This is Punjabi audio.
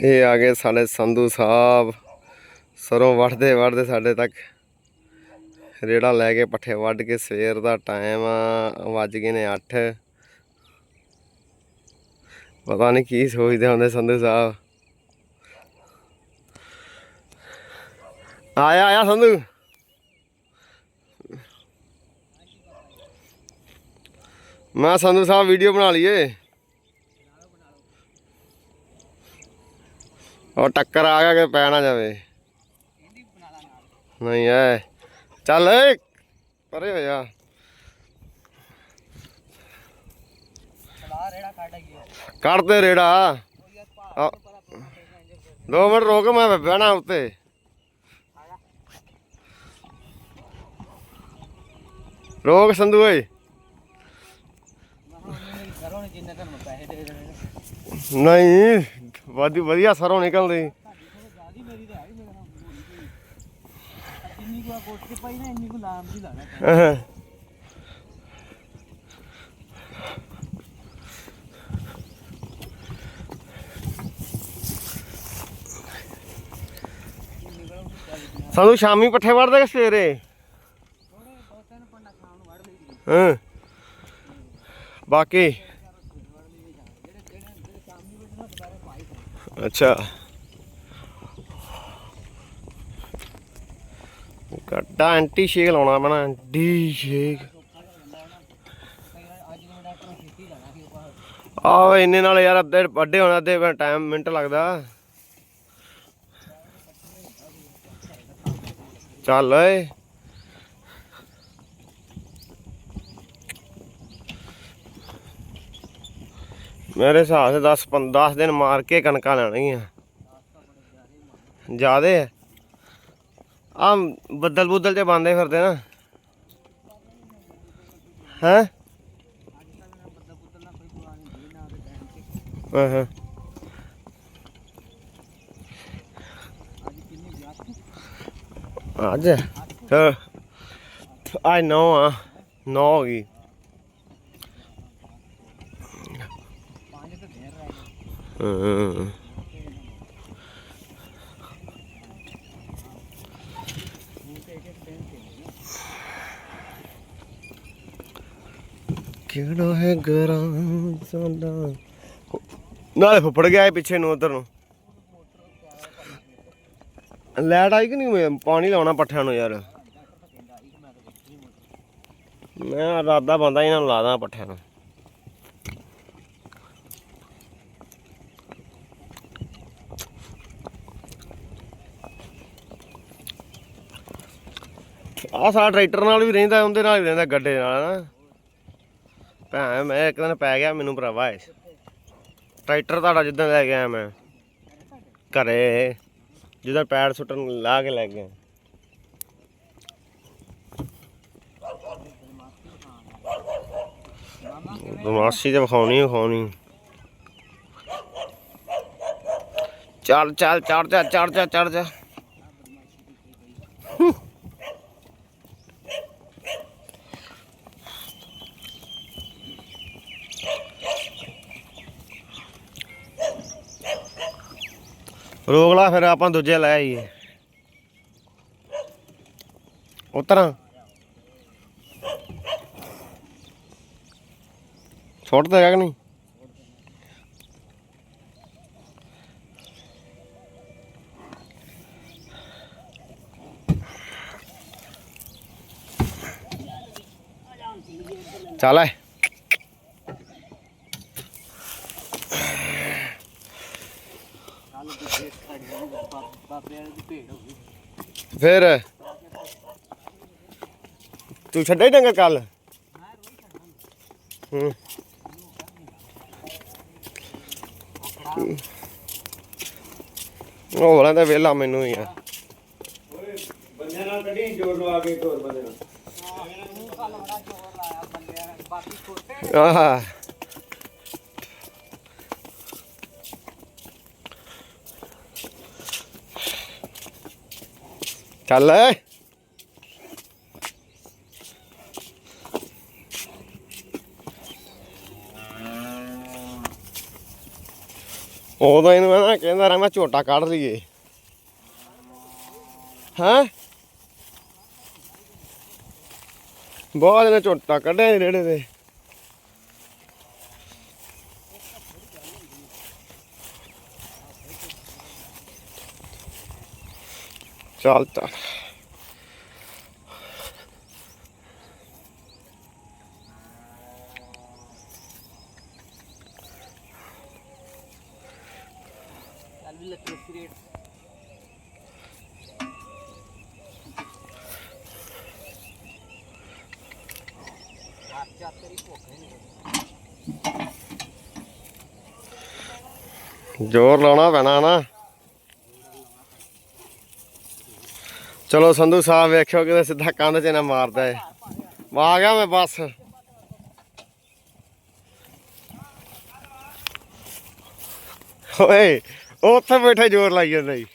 ਇਹ ਆ ਗਏ ਸਾਡੇ ਸੰਧੂ ਸਾਹਿਬ। ਸਰੋਂ ਵੱਢਦੇ ਵੱਢਦੇ ਸਾਡੇ ਤੱਕ ਰੇੜਾ ਲੈ ਕੇ ਪੱਠੇ ਵੱਢ ਕੇ ਸਵੇਰ ਦਾ ਟਾਈਮ ਆ, ਵੱਜ ਗਏ ਨੇ 8 ਪਤਾ ਨਹੀਂ ਕੀ ਸੋਚਦੇ ਹੁੰਦੇ ਸੰਧੂ ਸਾਹਿਬ। ਆਇਆ ਆਇਆ ਸੰਧੂ। ਮੈਂ ਸੰਧੂ ਸਾਹਿਬ ਵੀਡੀਓ ਬਣਾ ਲਈਏ। ਉਹ ਟੱਕਰ ਆ ਗਿਆ ਕਿ ਪੈ ਨਾ ਜਾਵੇ। ਨਹੀਂ ਐ। ਚੱਲ ਪਰੇ ਹੋ ਜਾ। ਕੱਢ ਦੇ ਰੇੜਾ ਦੋ ਮਿੰਟ ਰੁਕ ਮੈਂ ਬਹਿਣਾ ਉੱਤੇ। ਰੋਕ ਸੰਧੂ ਓਏ। ਨਹੀਂ। ਵਧੀ ਵਧੀਆ ਸਰੋਂ ਨਿਕਲਦੀ। ਅਹ। ਸਾਨੂੰ ਸ਼ਾਮੀ ਪੱਠੇ ਵੜਦੇ ਕਿ ਸਵੇਰੇ? ਹਾਂ। ਬਾਕੀ ਅੱਛਾ। ਕੱਟਾ ਐਂਟੀ ਸ਼ੇਕ ਲਾਉਣਾ ਪੈਣਾ ਐਂਟੀ ਸ਼ੇਕ। ਆਹ, ਇੰਨੇ ਨਾਲ ਯਾਰ ਅੱਧੇ ਵੱਡੇ ਹੋਣਾ, ਅੱਧੇ ਟਾਈਮ ਮਿੰਟ ਲੱਗਦਾ। ਚੱਲ ਓਏ। ਮੇਰੇ ਹਿਸਾਬ ਨਾਲ 10 10 ਦਿਨ ਮਾਰ ਕੇ ਕਣਕਾਂ ਲੈਣਗੀਆਂ। ਜਿਆਦੇ ਆ। ਆ ਬੱਦਲ ਬੁੱਦਲ ਤੇ ਬੰਦੇ ਫਿਰਦੇ ਨਾ। ਹੈ? ਹਾਂ ਅੱਜ? ਹਾਂ ਆਈ ਨੋ ਆ। ਨੋ ਹੋ ਗਈ। ਕਿਹੜਾ ਹੈ ਗਰਾਂ ਸਾਡਾ? ਨਾਲੇ ਫੁੱਫੜ ਗਿਆ ਇਹ ਪਿੱਛੇ ਨੂੰ ਉਧਰ ਨੂੰ। ਲੈਟ ਆਈ ਕਿ ਨਹੀਂ ਪਾਣੀ ਲਾਉਣਾ ਪੱਠਿਆਂ ਨੂੰ ਯਾਰ। ਮੈਂ ਰਾਦਾ ਬੰਦਾ ਇਹਨਾਂ ਨੂੰ ਲਾਦਾ ਪੱਠਿਆਂ ਨੂੰ। ਆ ਸਾਡਾ ਟਰੈਕਟਰ ਨਾਲ ਵੀ ਰਹਿੰਦਾ, ਉਹਦੇ ਨਾਲ ਵੀ ਰਹਿੰਦਾ, ਗੱਡੇ ਨਾਲ ਨਾ ਭੈਣ, ਮੈਂ ਇੱਕ ਦਿਨ ਪੈ ਗਿਆ ਮੈਨੂੰ ਭਰਾਵਾ ਇਹ। ਟਰੈਕਟਰ ਤੁਹਾਡਾ ਜਿੱਦਾਂ ਲੈ ਗਿਆ ਮੈਂ। ਘਰੇ ਜਿੱਦਾਂ ਪੈਰ ਸੁੱਟਣ ਲਾ ਕੇ ਲੈ ਗਿਆ। ਬਮਾਸੀ ਤੇ ਵਿਖਾਉਣੀ ਵਿਖਾਉਣੀ। ਚੱਲ ਚੱਲ ਚੜ ਜਾ ਚੜ ਜਾ ਚੜ ਜਾ। ਰੋਕ ਲਾ ਫਿਰ ਆਪਾਂ ਦੂਜੇ ਲੈ ਆਈਏ। ਉਤਰਾਂ। ਛੋੜ ਦੇਗਾ ਕਿ ਨਹੀਂ? ਚੱਲ ਐ ਫਿਰ। ਤੂੰ ਛੱਡੇ ਡੰਗਰ ਕੱਲ? ਹੂੰ। ਉਹ ਵਾਲਾ ਤਾਂ ਵੇਲਾ ਮੈਨੂੰ ਹੀ ਆ। ਬੰਦਿਆਂ ਨਾਲ ਕੱਢੀ ਜੋਰ ਲਵਾ ਕੇ ਇੱਕ ਬੰਦੇ ਨਾਲ ਆਹ। ਚੱਲ ਉਦੋਂ ਇਹਨੂੰ ਮੈਂ ਨਾ ਕਹਿੰਦਾ ਰਿਹਾ, ਮੈਂ ਝੋਟਾ ਕੱਢ ਲਈਏ। ਹਾਂ? ਬਹੁਤ ਇਹਨੇ ਝੋਟਾ ਕੱਢਿਆ ਸੀ ਰੇੜੇ ਤੇ। ਚੱਲ ਚੱਲ ਜ਼ੋਰ ਲਾਉਣਾ ਪੈਣਾ ਨਾ। ਚਲੋ ਸੰਧੂ ਸਾਹਿਬ ਵੇਖਿਓ ਕਿਤੇ ਸਿੱਧਾ ਕੰਧ 'ਚ ਨਾ ਮਾਰਦਾ ਏ। ਆ ਗਿਆ ਮੈਂ ਬਸ। ਓਏ, ਉੱਥੇ ਬੈਠੇ ਜ਼ੋਰ ਲਾਈ ਜਾਂਦਾ ਜੀ।